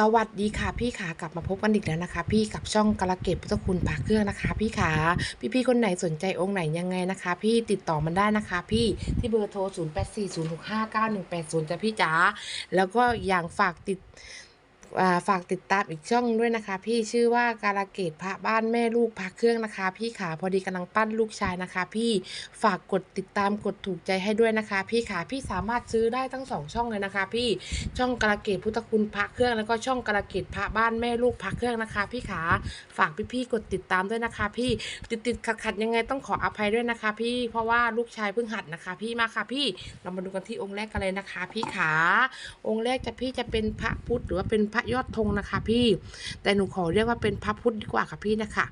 สวัสดีค่ะพี่ขากลับมาพบกันอีกแล้วนะคะ พี่กับช่องกระเก็บพุทธคุณปากเครื่องนะคะ พี่ขาพี่ๆคนไหนสนใจองค์ไหนยังไงนะคะ พี่ติดต่อมันได้นะคะ พี่ที่เบอร์โทร 0 8 4 0 6 5 9 1 8 0จ้ะพี่จ๋าแล้วก็อย่างฝากติด ฝากติดตามอีกช่องด้วยนะคะ พี่ชื่อว่าการะเกดพระบ้านแม่ลูกพักเครื่องนะคะ พี่ขาพอดีกำลังปั้นลูกชายนะคะ พี่ฝากกดติดตามกดถูกใจให้ด้วยนะคะ พี่ขาพี่สามารถซื้อได้ทั้งสองช่องเลยนะคะ พี่ช่องการะเกดพุทธคุณพระเครื่องแล้วก็ช่องการะเกดพระบ้านแม่ลูกพักเครื่องนะคะ พี่ขาฝากพี่ๆกดติดตามด้วยนะคะ พี่ติดติดขัดขัดยังไงต้องขออภัยด้วยนะคะ พี่เพราะว่าลูกชายเพิ่งหัดนะคะ พี่มาค่ะพี่เรามาดูกันที่องค์แรกกันเลยนะคะ พี่ขาองค์แรกจะพี่จะเป็นพระพุทธหรือว่าเป็นระยอดธงนะคะ พี่ แต่หนูขอเรียกว่าเป็นพระพุทธดีกว่าค่ะพี่นะคะ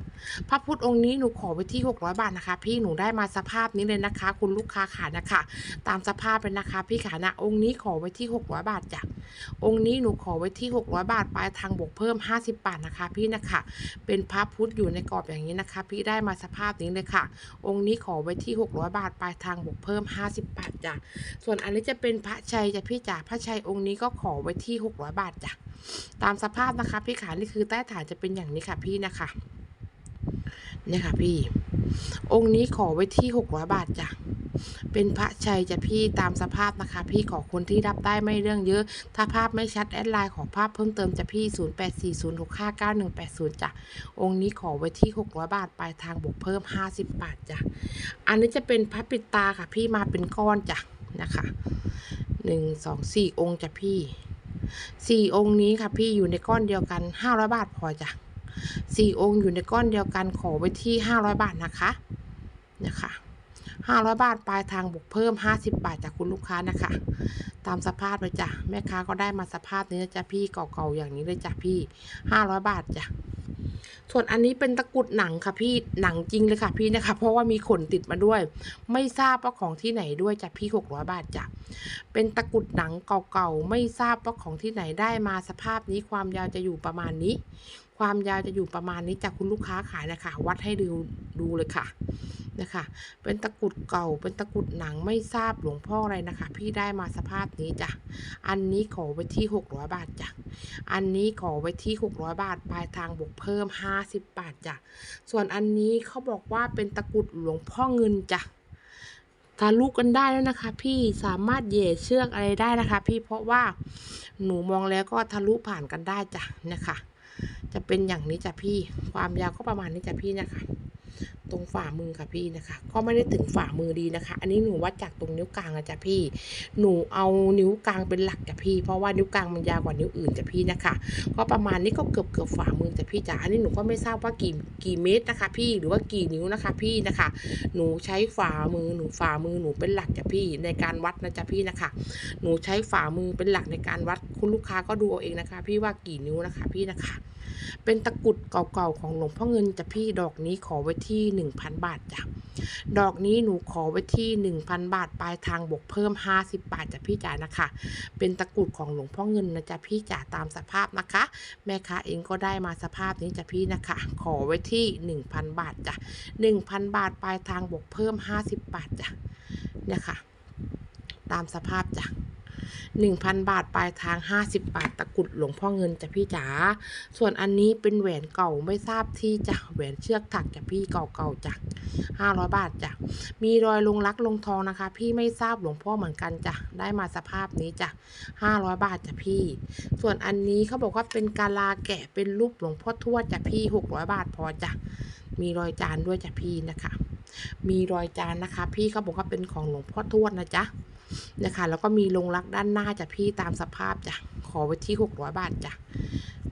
พระพุทธองค์นี้หนูขอไว้ที่ 600 บาทนะคะ พี่หนูได้มาสภาพนี้เลยนะคะ คุณลูกค้าขานะคะ ตามสภาพเป็นนะคะ พี่ขานะองค์นี้ขอไว้ที่ 600 บาทจ้ะองค์นี้หนูขอไว้ที่ 600 บาทปลายทางบวกเพิ่ม 50 บาทนะคะ พี่นะคะ เป็นพระพุทธอยู่ในกรอบอย่างนี้นะคะ พี่ได้มาสภาพนี้เลยค่ะ องค์นี้ขอไว้ที่ 600 บาทปลายทางบวกเพิ่ม 50 บาทจ้ะส่วนอันนี้จะเป็นพระชัยจ้ะพี่จ๋าพระชัยองค์นี้ก็ขอไว้ที่ 600 บาทจ้ะตามสภาพนะคะ พี่ขานี่คือใต้ฐานจะเป็นอย่างนี้ค่ะพี่นะคะเนี่ยค่ะพี่ องค์นี้ขอไว้ที่600บาทจ้ะเป็นพระชัยจะพี่ตามสภาพนะคะ พี่ขอคนที่รับได้ไม่เรื่องเยอะ ถ้าภาพไม่ชัดแอดไลน์ขอภาพเพิ่มเติมจะพี่ 0840659180จ้ะองค์นี้ขอไว้ที่600บาทปลายทางบวกเพิ่ม 50 บาทจ้ะอันนี้จะเป็นพระปิดตาค่ะ พี่มาเป็นก้อนจ้ะนะคะหนึ่งสองสี่องค์จ้ะพี่ สี่องค์นี้ค่ะพี่อยู่ในก้อนเดียวกันห้าร้อยบาทพอจ้ะสี่องค์อยู่ในก้อนเดียวกันขอไว้ที่ห้าร้อยบาทนะคะนะคะห้าร้อยบาทปลายทางบวกเพิ่มห้าสิบบาทจากคุณลูกค้านะคะ ตามสภาพเลยจ้ะแม่ค้าก็ได้มาสภาพนี้นะจ้ะพี่เก่าๆอย่างนี้เลยจ้ะพี่ห้าร้อยบาทจ้ะ ส่วนอันนี้เป็นตะกุดหนังค่ะพี่หนังจริงเลยค่ะพี่นะคะ เพราะว่ามีขนติดมาด้วย ไม่ทราบว่าของที่ไหนด้วยจ้ะพี่หกร้อยบาทจ้ะเป็นตะกุดหนังเก่าๆไม่ทราบว่าของที่ไหนได้มาสภาพนี้ความยาวจะอยู่ประมาณนี้ความยาวจะอยู่ประมาณนี้จากคุณลูกค้าขายนะคะ วัดให้ดูดูเลยค่ะนะคะ เป็นตะกรุดเก่า เป็นตะกรุดหนังไม่ทราบหลวงพ่ออะไรนะคะ พี่ได้มาสภาพนี้จ้ะ อันนี้ขอไว้ที่600บาทจ้ะ อันนี้ขอไว้ที่600บาท ปลายทางบวกเพิ่ม 50 บาทจ้ะ ส่วนอันนี้เขาบอกว่าเป็นตะกรุดหลวงพ่อเงินจ้ะทะลุกันได้แล้วนะคะ พี่สามารถเหย่เชือกอะไรได้นะคะ พี่เพราะว่าหนูมองแล้วก็ทะลุผ่านกันได้จ้ะนะคะ จะเป็นอย่างนี้จ้ะพี่ ความยาวก็ประมาณนี้จ้ะพี่นะคะ ตรงฝ่ามือค่ะพี่นะคะ ก็ไม่ได้ถึงฝ่ามือดีนะคะ อันนี้หนูวัดจากตรงนิ้วกลางอะจ้ะพี่ หนูเอานิ้วกลางเป็นหลักจ้ะพี่ เพราะว่านิ้วกลางมันยาวกว่านิ้วอื่นจ้ะพี่นะคะ ก็ประมาณนี้ก็เกือบเกือบฝ่ามือจ้ะพี่จ๋าอันนี้หนูก็ไม่ทราบว่ากี่กี่เมตรนะคะ พี่ หรือว่ากี่นิ้วนะคะ พี่นะคะ หนูใช้ฝ่ามือหนูฝ่ามือหนูเป็นหลักจ้ะพี่ในการวัดนะจ๊ะพี่นะคะ หนูใช้ฝ่ามือเป็นหลักในการวัดคุณลูกค้าก็ดูเอาเองนะคะ พี่ว่ากี่นิ้วนะคะ พี่นะคะ เป็นตะกรุดเก่าๆของหลวงพ่อเงินจ้ะพี่ดอกนี้ขอไว้ที่หนึ่งพันบาทจ้ะดอกนี้หนูขอไว้ที่หนึ่งพันบาทปลายทางบวกเพิ่มห้าสิบบาทจ้ะพี่จ๋านะคะ เป็นตะกรุดของหลวงพ่อเงินนะจ๊ะพี่จ๋าตามสภาพนะคะ แม่ค้าเองก็ได้มาสภาพนี้จ้ะพี่นะคะ ขอไว้ที่หนึ่งพันบาทจ้ะหนึ่งพันบาทปลายทางบวกเพิ่มห้าสิบบาทจ้ะเนี่ยค่ะ ตามสภาพจ้ะ หนึ่งพันบาทปลายทางห้าสิบบาทตะกุดหลวงพ่อเงินจ้ะพี่จ๋า ส่วนอันนี้เป็นแหวนเก่าไม่ทราบที่จ้ะแหวนเชือกถักจ้ะพี่เก่าๆจ้ะห้าร้อยบาทจ้ะ มีรอยลงรักลงทองนะคะ พี่ไม่ทราบหลวงพ่อเหมือนกันจ้ะ ได้มาสภาพนี้จ้ะห้าร้อยบาทจ้ะพี่ ส่วนอันนี้เขาบอกว่าเป็นกาลาแกะเป็นรูปหลวงพ่อทวดจ้ะพี่หกร้อยบาทพอจ้ะ มีรอยจานด้วยจ้ะพี่นะคะ มีรอยจานนะคะ พี่เขาบอกว่าเป็นของหลวงพ่อทวดนะจ๊ะ นะคะ แล้วก็มีลงรักด้านหน้าจ้ะพี่ตามสภาพจ้ะขอไว้ที่หกร้อยบาทจ้ะ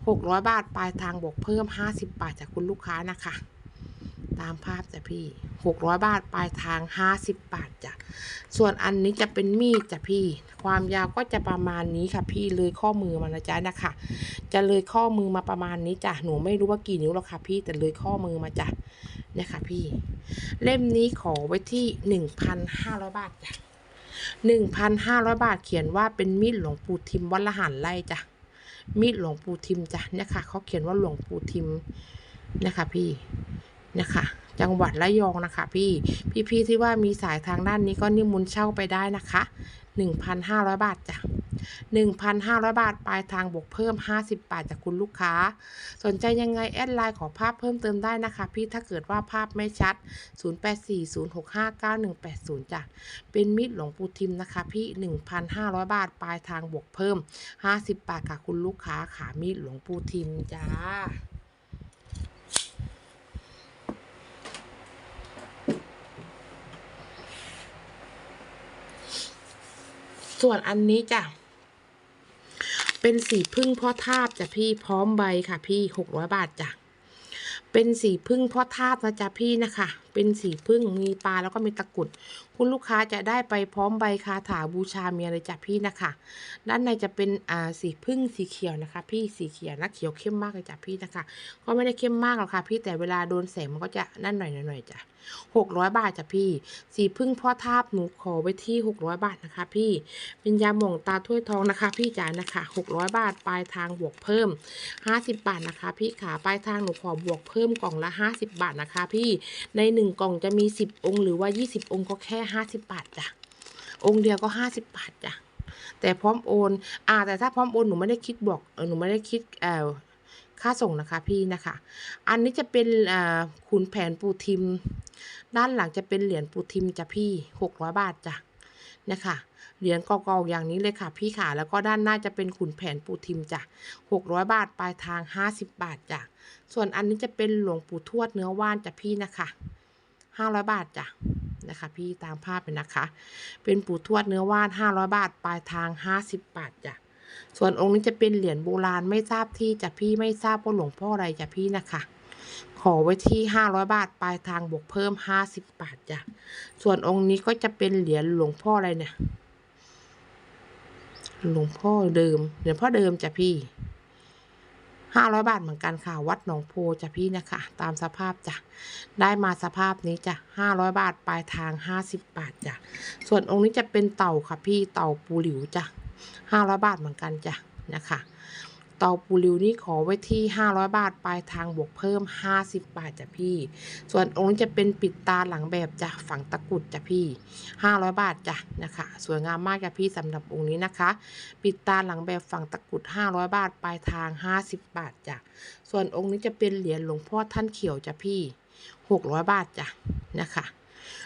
หกร้อยบาทปลายทางบวกเพิ่มห้าสิบบาทจากคุณลูกค้านะคะ ตามภาพจ้ะพี่หกร้อยบาทปลายทางห้าสิบบาทจ้ะส่วนอันนี้จะเป็นมีดจ้ะพี่ ความยาวก็จะประมาณนี้ค่ะ พี่เลยข้อมือมานะจ๊ะนะคะ จะเลยข้อมือมาประมาณนี้จ้ะหนูไม่รู้ว่ากี่นิ้วหรอกค่ะพี่แต่เลยข้อมือมาจ้ะเนี่ยค่ะพี่ เล่มนี้ขอไว้ที่หนึ่งพันห้าร้อยบาทจ้ะ หนึ่งพันห้าร้อยบาทเขียนว่าเป็นมีดหลวงปู่ทิมวัดละหันไล่จ้ะ มีดหลวงปู่ทิมจ้ะเนี่ยค่ะเขาเขียนว่าหลวงปู่ทิมนะคะพี่นะคะ จังหวัดระยองนะคะ พี่พี่ๆที่ว่ามีสายทางด้านนี้ก็นิมนต์เช่าไปได้นะคะ 1,500 บาทจ้ะ1,500 บาท ปลายทางบวกเพิ่ม 50 บาทจากคุณลูกค้า สนใจยังไง แอดไลน์ขอภาพเพิ่มเติมได้นะคะ พี่ถ้าเกิดว่าภาพไม่ชัด 0840659180จ้ะเป็นมิตรหลวงปู่ทิมนะคะ พี่ 1,500 บาท ปลายทางบวกเพิ่ม 50 บาทค่ะคุณลูกค้าขามีดหลวงปู่ทิมจ้า ส่วนอันนี้จ้ะ เป็นสีพึ่งพ่อทาบจ้ะพี่พร้อมใบค่ะพี่หกร้อยบาทจ้ะ เป็นสีพึ่งพ่อทาบนะจ๊ะพี่นะคะ เป็นสีพึ่งมีปลาแล้วก็มีตะกุด คุณลูกค้าจะได้ไปพร้อมใบคาถาบูชาเมียเลยจ้ะพี่นะคะ ด้านในจะเป็นอ่าสีพึ่งสีเขียวนะคะ พี่สีเขียวนะเขียวเข้มมากเลยจ้ะพี่นะคะ ก็ไม่ได้เข้มมากหรอกค่ะ พี่แต่เวลาโดนแสงมันก็จะนั่นหน่อยหน่อยจ้ะหกร้อยบาทจ้ะพี่ สีพึ่งพ่อทาบหนูขอไว้ที่หกร้อยบาทนะคะ พี่เป็นยาหม่องตาถ้วยทองนะคะ พี่จ๋านะคะหกร้อยบาทปลายทางบวกเพิ่มห้าสิบบาทนะคะ พี่ขาปลายทางหนูขอบวกเพิ่มกล่องละห้าสิบบาทนะคะ พี่ในหนึ่งกล่องจะมีสิบองค์หรือว่ายี่สิบองค์ก็แค่ห้าสิบบาทจ้ะ องค์เดียวก็ห้าสิบบาทจ้ะ แต่พร้อมโอน อ่า แต่ถ้าพร้อมโอนหนูไม่ได้คิดบอกเออหนูไม่ได้คิดเอ่อค่าส่งนะคะพี่นะคะ อันนี้จะเป็นอ่าขุนแผนปูทิม ด้านหลังจะเป็นเหรียญปูทิมจ้ะพี่หกร้อยบาทจ้ะนะคะเหรียญก่าๆอย่างนี้เลยค่ะพี่ขาแล้วก็ด้านหน้าจะเป็นขุนแผนปูทิมจ้ะหกร้อยบาทปลายทางห้าสิบบาทจ้ะ ส่วนอันนี้จะเป็นหลวงปู่ทวดเนื้อว่านจ้ะพี่นะคะ ห้าร้อยบาทจ้ะนะคะ พี่ตามภาพเลยนะคะ เป็นปู่ทวดเนื้อว่านห้าร้อยบาท ปลายทางห้าสิบบาทจ้ะส่วนองค์นี้จะเป็นเหรียญโบราณไม่ทราบที่จ้ะพี่ไม่ทราบว่าหลวงพ่ออะไรจ้ะพี่นะคะ ขอไว้ที่ 500 บาท ปลายทางบวกเพิ่ม 50 บาทจ้ะส่วนองค์นี้ก็จะเป็นเหรียญหลวงพ่ออะไรเนี่ยหลวงพ่อเดิม เหรียญพ่อเดิมจ้ะพี่ 500 บาทเหมือนกันค่ะ วัดหนองโพจ้ะพี่นะคะ ตามสภาพจ้ะ ได้มาสภาพนี้จ้ะ 500 บาทปลายทาง 50 บาทจ้ะ ส่วนองค์นี้จะเป็นเต่าค่ะพี่ เต่าปูหลิวจ้ะ 500 บาทเหมือนกันจ้ะนะคะ เตาปูริวนี่ขอไว้ที่ 500 บาทปลายทางบวกเพิ่ม 50 บาทจ้ะพี่ ส่วนองค์นี้จะเป็นปิดตาหลังแบบจ้ะฝังตะกุดจ้ะพี่ 500 บาทจ้ะนะคะสวยงามมากจ้ะพี่สำหรับองค์นี้นะคะ ปิดตาหลังแบบฝังตะกุด 500 บาทปลายทาง 50 บาทจ้ะส่วนองค์นี้จะเป็นเหรียญหลวงพ่อท่านเขียวจ้ะพี่ 600 บาทจ้ะนะคะ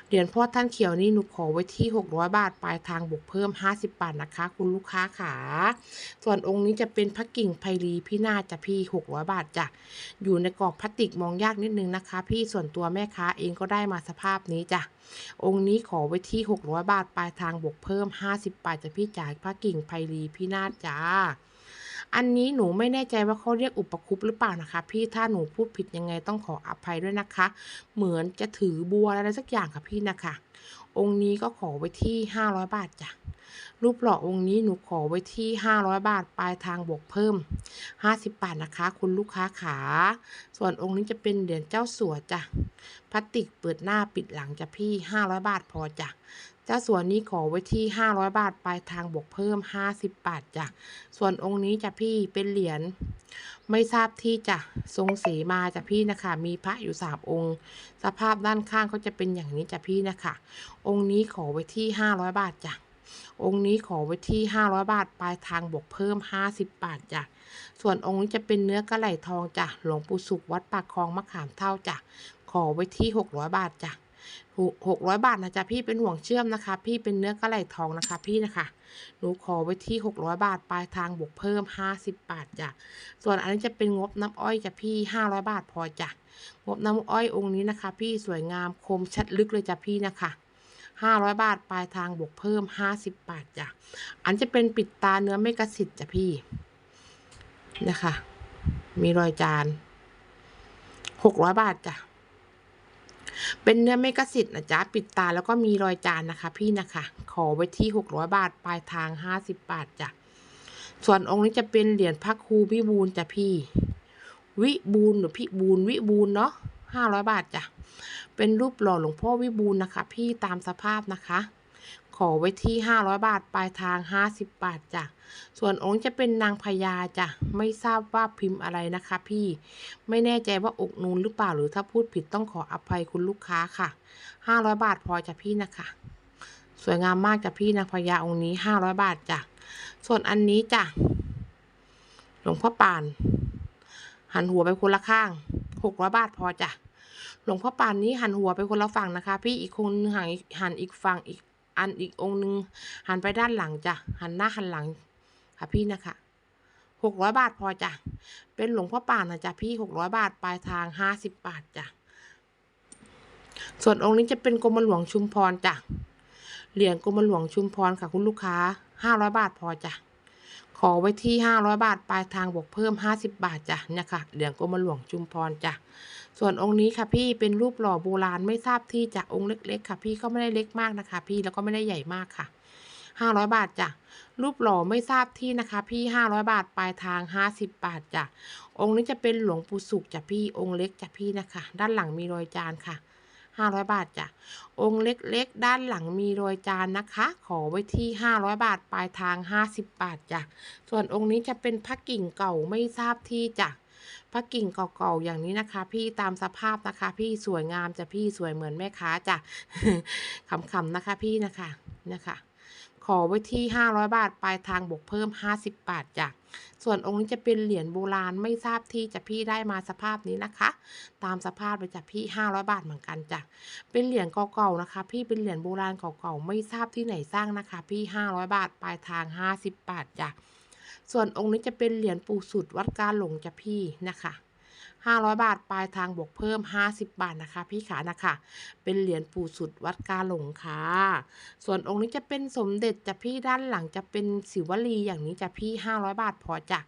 เหรียญพ่อท่านเขียวนี่หนูขอไว้ที่ 600 บาท ปลายทางบวกเพิ่ม 50 บาทนะคะ คุณลูกค้าขา ส่วนองค์นี้จะเป็นพระกิ่งไพรีพี่นาจะพี่ 600 บาทจ้ะ อยู่ในกรอบพลาสติกมองยากนิดนึงนะคะ พี่ส่วนตัวแม่ค้าเองก็ได้มาสภาพนี้จ้ะ องค์นี้ขอไว้ที่ 600 บาท ปลายทางบวกเพิ่ม 50 บาทจะพี่จ่ายพระกิ่งไพรีพี่นาจ้า อันนี้หนูไม่แน่ใจว่าเขาเรียกอุปคุปหรือเปล่านะคะ พี่ถ้าหนูพูดผิดยังไงต้องขออภัยด้วยนะคะ เหมือนจะถือบัวอะไรสักอย่างค่ะพี่นะคะ องค์นี้ก็ขอไว้ที่ 500 บาทจ้ะรูปหล่อองค์นี้หนูขอไว้ที่ 500 บาท ปลายทางบวกเพิ่ม 50 บาทนะคะ คุณลูกค้าขา ส่วนองค์นี้จะเป็นเหรียญเจ้าสัวจ้ะพลาสติกเปิดหน้าปิดหลังจ้ะพี่ 500 บาทพอจ้ะ เจ้าสัวนนี้ขอไว้ที่ 500 บาทปลายทางบวกเพิ่ม 50 บาทจ้ะ ส่วนองค์นี้จ้ะพี่เป็นเหรียญไม่ทราบที่จะทรงสีมาจ้ะพี่นะคะ มีพระอยู่สามองค์ สภาพด้านข้างก็จะเป็นอย่างนี้จ้ะพี่นะคะ องค์นี้ขอไว้ที่ 500 บาทจ้ะองค์นี้ขอไว้ที่ 500 บาท ปลายทางบวกเพิ่ม 50 บาทจ้ะ ส่วนองค์นี้จะเป็นเนื้อกระไหลทองจ้ะ หลวงปู่สุขวัดปากคลองมะขามเท่าจ้ะ ขอไว้ที่ 600 บาทจ้ะ หกร้อยบาทนะจ๊ะพี่เป็นห่วงเชื่อมนะคะ พี่เป็นเนื้อกระไหลทองนะคะ พี่นะคะหนูขอไว้ที่600บาทปลายทางบวกเพิ่ม50บบาทจ้ะส่วนอันนี้จะเป็นงบน้ำอ้อยจ้ะพี่500บาทพอจ้ะงบน้ำอ้อยองค์นี้นะคะ พี่สวยงามคมชัดลึกเลยจ้ะพี่นะคะ500บาทปลายทางบวกเพิ่ม50บบาทจ้ะอันจะเป็นปิดตาเนื้อเมกะสิทธิ์จ้ะพี่นะคะ มีรอยจาน600บาทจ้ะ เป็นเนื้อเมกะสิทธิ์นะจ๊ะ ปิดตาแล้วก็มีรอยจานนะคะ พี่นะคะ ขอไว้ที่ 600 บาท ปลายทาง 50 บาทจ้ะ ส่วนองค์นี้จะเป็นเหรียญพระครูวิบูลจ้ะพี่ วิบูลหรือพี่บูลวิบูลเนาะ500 บาทจ้ะ เป็นรูปหล่อหลวงพ่อวิบูลนะคะ พี่ตามสภาพนะคะ ขอไว้ที่ 500 บาท ปลายทาง 50 บาทจ้ะ ส่วนองค์จะเป็นนางพญาจ้ะ ไม่ทราบว่าพิมพ์อะไรนะคะ พี่ ไม่แน่ใจว่าอกนูนหรือเปล่า หรือถ้าพูดผิดต้องขออภัยคุณลูกค้าค่ะ 500 บาทพอจ้ะพี่นะคะ สวยงามมากจ้ะพี่นางพญาองค์นี้ 500 บาทจ้ะ ส่วนอันนี้จ้ะ หลวงพ่อปาน หันหัวไปคนละข้าง 600 บาทพอจ้ะหลวงพ่อปานนี้หันหัวไปคนละฝั่งนะคะ พี่อีกคนหันหันอีกฝั่งอีก อันอีกองค์นึงหันไปด้านหลังจ้ะหันหน้าหันหลังค่ะพี่นะคะหกร้อยบาทพอจ้ะเป็นหลวงพ่อป่านนะจ้ะพี่หกร้อยบาทปลายทางห้าสิบบาทจ้ะส่วนองค์นี้จะเป็นกรมหลวงชุมพรจ้ะเหรียญกรมหลวงชุมพรค่ะคุณลูกค้าห้าร้อยบาทพอจ้ะขอไว้ที่ห้าร้อยบาทปลายทางบวกเพิ่มห้าสิบบาทจ้ะเนี่ยค่ะเหรียญกรมหลวงชุมพรจ้ะ ส่วนองค์นี้ค่ะพี่เป็นรูปหล่อโบราณไม่ทราบที่จากองค์เล็กๆค่ะ พี่ก็ไม่ได้เล็กมากนะคะ พี่แล้วก็ไม่ได้ใหญ่มากค่ะห้าร้อยบาทจ้ะรูปหล่อไม่ทราบที่นะคะ พี่ห้าร้อยบาทปลายทางห้าสิบบาทจ้ะองค์นี้จะเป็นหลวงปู่สุขจ้ะพี่องค์เล็กจ้ะพี่นะคะ ด้านหลังมีรอยจานค่ะห้าร้อยบาทจ้ะองค์เล็กๆ ด้านหลังมีรอยจานนะคะ ขอไว้ที่ห้าร้อยบาทปลายทางห้าสิบบาทจ้ะส่วนองค์นี้จะเป็นพระกิ่งเก่าไม่ทราบที่จ้ะ พระกิ่งเก่าๆอย่างนี้นะคะ พี่ตามสภาพนะคะ พี่สวยงามจะพี่สวยเหมือนแม่ค้าจ้ะขำๆนะคะพี่นะคะนะคะขอไว้ที่ 500 บาท ปลายทางบวกเพิ่ม 50 บาทจ้ะ ส่วนองค์นี้จะเป็นเหรียญโบราณไม่ทราบที่จะพี่ได้มาสภาพนี้นะคะ ตามสภาพเลยจ้ะพี่ 500 บาทเหมือนกันจ้ะ เป็นเหรียญเก่าๆนะคะ พี่เป็นเหรียญโบราณเก่าๆไม่ทราบที่ไหนสร้างนะคะ พี่ 500 บาท ปลายทาง 50 บาทจ้ะ ส่วนองค์นี้จะเป็นเหรียญปู่สุดวัดกาหลงจ้ะพี่นะคะ500 บาทปลายทางบวกเพิ่ม 50 บาทนะคะ พี่ขานะคะ เป็นเหรียญปู่สุดวัดกาหลงค่ะ ส่วนองค์นี้จะเป็นสมเด็จจะพี่ด้านหลังจะเป็นศิวลีอย่างนี้จะพี่ 500 บาทพอจ้ะ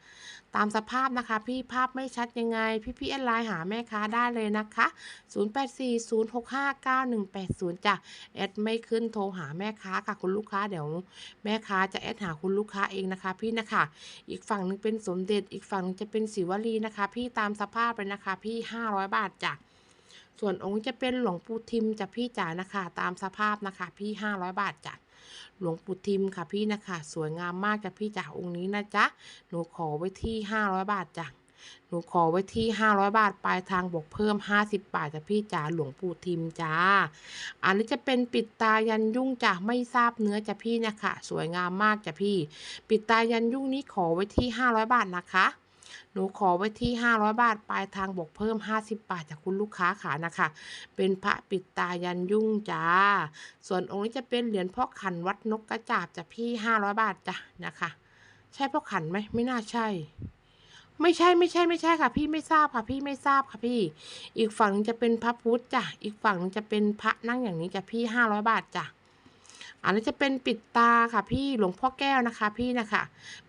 ตามสภาพนะคะ พี่ภาพไม่ชัดยังไง พี่พี่แอดไลน์หาแม่ค้าได้เลยนะคะ 0840659180จ้ะแอดไม่ขึ้นโทรหาแม่ค้าค่ะคุณลูกค้าเดี๋ยวแม่ค้าจะแอดหาคุณลูกค้าเองนะคะ พี่นะคะ อีกฝั่งหนึงเป็นสมเด็จอีกฝั่งหนึงจะเป็นศิวลีนะคะ พี่ตามสภาพเลยนะคะ พี่ 500 บาทจ้ะส่วนองค์จะเป็นหลวงปู่ทิมจะพี่จ๋านะคะ ตามสภาพนะคะ พี่ 500 บาทจ้ะ หลวงปู่ทิมค่ะพี่นะคะ สวยงามมากจ้ะพี่จ๋าองค์นี้นะจ๊ะ หนูขอไว้ที่ 500 บาทจ้ะหนูขอไว้ที่ 500 บาท ปลายทางบวกเพิ่ม 50 บาทจ้ะพี่จ๋าหลวงปู่ทิมจ้า อันนี้จะเป็นปิดตายันยุ่งจ้ะไม่ทราบเนื้อจ้ะพี่นะคะ สวยงามมากจ้ะพี่ ปิดตายันยุ่งนี้ขอไว้ที่ 500 บาทนะคะ หนูขอไว้ที่ 500 บาท ปลายทางบวกเพิ่ม 50 บาทจากคุณลูกค้าขานะคะ เป็นพระปิดตายันยุ่งจ้า ส่วนองค์นี้จะเป็นเหรียญพ่อขันวัดนกกระจาบจ้ะพี่ 500 บาทจ้ะนะคะ ใช่พ่อขันไหมไม่น่าใช่ไม่ใช่ไม่ใช่ไม่ใช่ค่ะ พี่ไม่ทราบค่ะ พี่ไม่ทราบค่ะพี่ อีกฝั่งหนึงจะเป็นพระพุทธจ้ะอีกฝั่งหนึงจะเป็นพระนั่งอย่างนี้จ้ะพี่ห้าร้อยบาทจ้ะ อันนี้จะเป็นปิดตาค่ะพี่หลวงพ่อแก้วนะคะ พี่นะคะ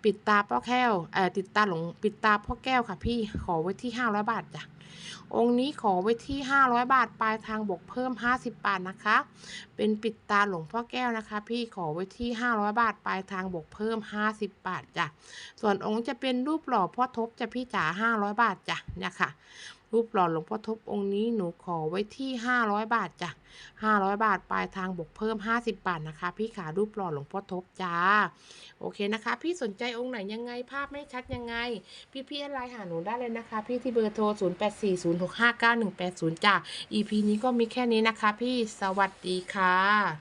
ปิดตาพ่อแก้วเอ่อติดตาหลวงปิดตาพ่อแก้วค่ะ พี่ขอไว้ที่ห้าร้อยบาทจ้ะองค์นี้ขอไว้ที่ห้าร้อยบาทปลายทางบวกเพิ่มห้าสิบบาทนะคะ เป็นปิดตาหลวงพ่อแก้วนะคะ พี่ขอไว้ที่ห้าร้อยบาทปลายทางบวกเพิ่มห้าสิบบาทจ้ะส่วนองค์จะเป็นรูปหล่อพ่อทบจะพี่จ๋าห้าร้อยบาทจ้ะเนี่ยค่ะ รูปหล่อหลวงพ่อทบองค์นี้หนูขอไว้ที่ห้าร้อยบาทจ้ะห้าร้อยบาทปลายทางบวกเพิ่มห้าสิบบาทนะคะ พี่ขารูปหล่อหลวงพ่อทบจ้า โอเคนะคะ พี่สนใจองค์ไหนยังไงภาพไม่ชัดยังไง พี่พี่ไลน์หาหนูได้เลยนะคะ พี่ที่เบอร์โทร 0 8 4 0 6 5 9 1 8 0 จ้า EP นี้ก็มีแค่นี้นะคะ พี่สวัสดีค่ะ